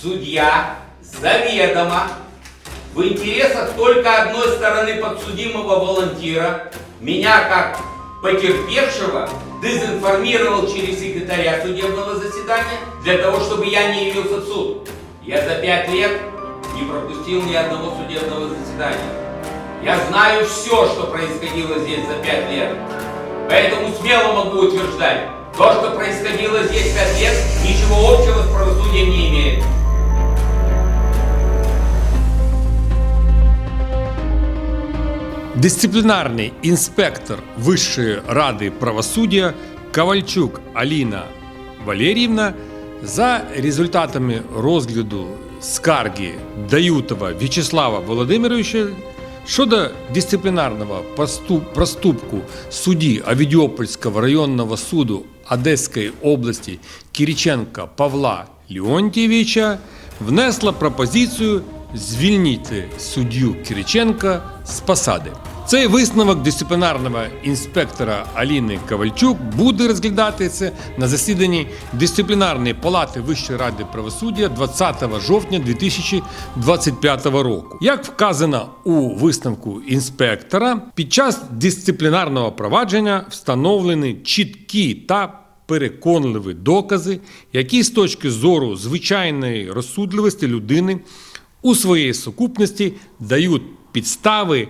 судья заведомо в интересах только одной стороны подсудимого волонтира меня как потерпевшего дезинформировал через секретаря судебного заседания для того, чтобы я не явился в суд. Я за пять лет не пропустил ни одного судебного заседания. Я знаю все, что происходило здесь за пять лет. Поэтому смело могу утверждать, то, что происходило здесь пять лет, ничего общего с правосудием не имеет. Дисциплінарний інспектор Вищої ради правосуддя Ковальчук Аліна Валеріївна за результатами розгляду скарги Даютова В'ячеслава Володимировича щодо дисциплінарного проступку судді Авідіопольського районного суду Одеської області Кириченка Павла Леонтьєвича внесла пропозицію звільнити суддю Кириченка з посади. Цей висновок дисциплінарного інспектора Аліни Ковальчук буде розглядатися на засіданні дисциплінарної палати Вищої ради правосуддя 20 жовтня 2025 року. Як вказано у висновку інспектора, під час дисциплінарного провадження встановлені чіткі та переконливі докази, які з точки зору звичайної розсудливості людини у своїй сукупності дають підстави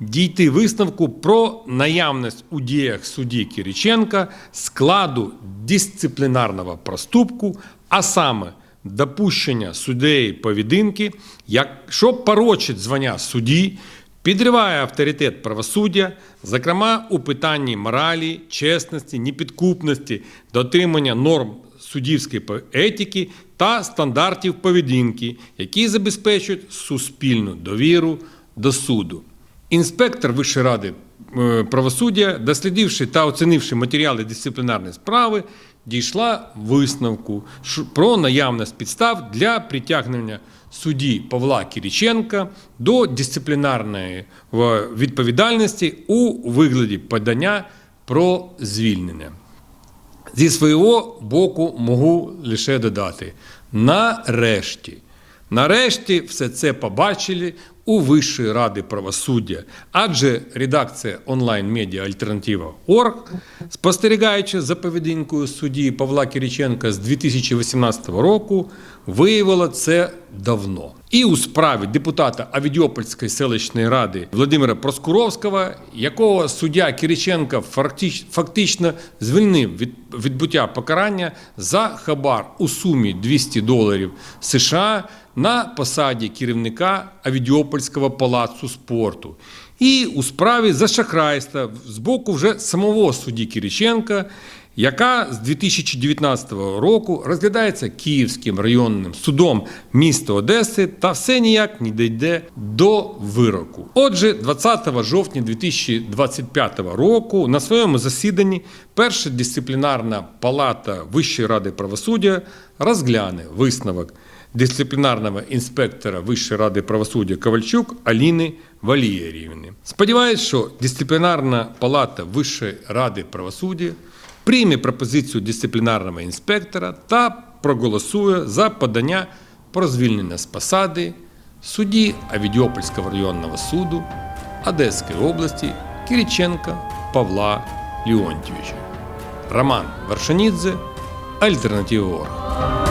дійти висновку про наявність у діях судді Кириченка складу дисциплінарного проступку, а саме допущення суддеї поведінки, якщо порочить звання судді, підриває авторитет правосуддя, зокрема у питанні моралі, чесності, непідкупності, дотримання норм суддівської етики та стандартів поведінки, які забезпечують суспільну довіру до суду. Інспектор Вищої ради е, правосуддя, дослідивши та оцінивши матеріали дисциплінарної справи, дійшла висновку про наявність підстав для притягнення судді Павла Кириченка до дисциплінарної е, відповідальності у вигляді подання про звільнення. Зі свого боку можу лише додати: нарешті, нарешті все це побачили у Вищої ради правосуддя, адже редакція онлайн-медіа Альтернатива.орг, спостерігаючи за поведінкою судді Павла Кириченка з 2018 року, виявила це давно. І у справі депутата Авідіопольської селищної ради Владимира Проскуровського, якого суддя Кириченка фактич- фактично звільнив від відбуття покарання за хабар у сумі 200 доларів США на посаді керівника Авідіопольського палацу спорту. І у справі за шахрайство з боку вже самого судді Кириченка, яка з 2019 року розглядається Київським районним судом міста Одеси та все ніяк не дійде до вироку. Отже, 20 жовтня 2025 року на своєму засіданні перша дисциплінарна палата Вищої ради правосуддя розгляне висновок дисциплінарного інспектора Вищої ради правосуддя Ковальчук Аліни Валієрівни. Сподіваюсь, що дисциплінарна палата Вищої ради правосуддя прийме пропозицію дисциплінарного інспектора та проголосує за подання про звільнення з посади судді Авідіопольського районного суду Одеської області Кириченка Павла Леонтьовича. Роман Вершанідзе, Альтернатива.орг.